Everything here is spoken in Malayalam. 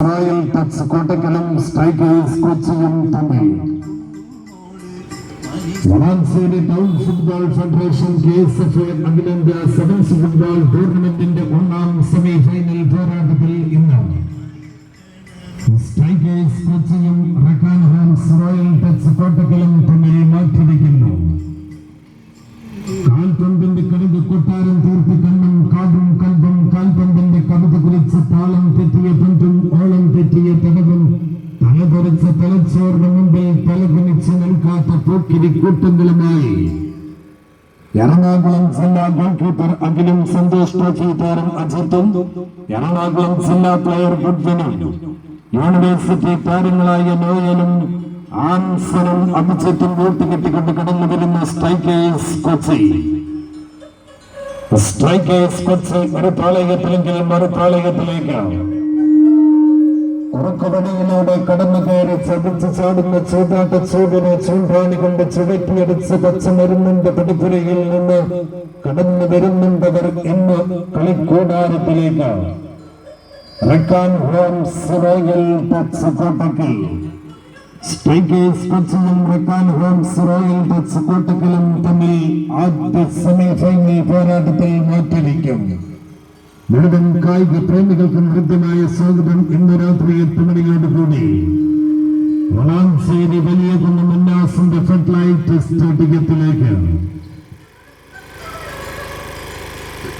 റോയൽ ടച്ച് കോട്ടക്കലും സ്ട്രൈക്കേഴ്സ് കൊച്ചിയും തമ്മിൽ Valanchery town football federation K S F അഖിലേന്ത്യാ സെവൻസ് ഫുട്ബോൾ ടൂർണമെന്റിന്റെ ഒന്നാം സെമി ഫൈനൽ പോരാട്ടത്തിൽ ഇന്ന്. സ്ട്രൈക്കേഴ്സ് കൊച്ചിയും റക്കാൻ പോക്കിരി കൂട്ടങ്ങളുമായി എറണാകുളം ജില്ലാ ഗോൾ കീപ്പർ അഖിലും സന്തോഷ് ട്രോഫി താരം അജിത്തും എറണാകുളം ജില്ലാ പ്ലെയർ ബുദ്ധനും യൂണിവേഴ്സിറ്റി താരങ്ങളായ നോയലും ആൻസറും അഭിജിത്തും വോട്ട് കെട്ടിക്കൊണ്ട് കടന്നു വരുന്ന സ്ട്രൈക്കേഴ്സ് കൊച്ചി സ്ട്രൈക്കേഴ്സ് കൊച്ചി ഒരു മറുപാളയത്തിലേക്ക് ഉറക്കുപണിയിലൂടെ കടന്നു കയറി ചതിച്ച് ചാടുന്ന ചൂതാട്ട ചൂടിനെ ചൂണ്ടാണി കൊണ്ട് ചുവറ്റിയടിച്ച് പച്ചമരുന്നിന്റെ പടിപ്പുരയിൽ നിന്ന് കടന്നു വരുന്നുണ്ടവർ ഇന്ന് കളിക്കൂടാരത്തിലേക്ക് ും. തമ്മിൽ ആദ്യ സെമിഫൈനൽ പോരാട്ടത്തിൽ മാറ്റിരിക്കും ലളിതൻ കായിക പ്രേമികൾക്ക് ഹൃദ്യമായ സ്വാഗതം ഇന്ന് രാത്രി എട്ട് കൂടി. വളാഞ്ചേരി വലിയ കുന്ന് മുന്നാസിന്റെ ഫെഡ് ലൈറ്റ് സ്റ്റേഡിയത്തിലേക്ക്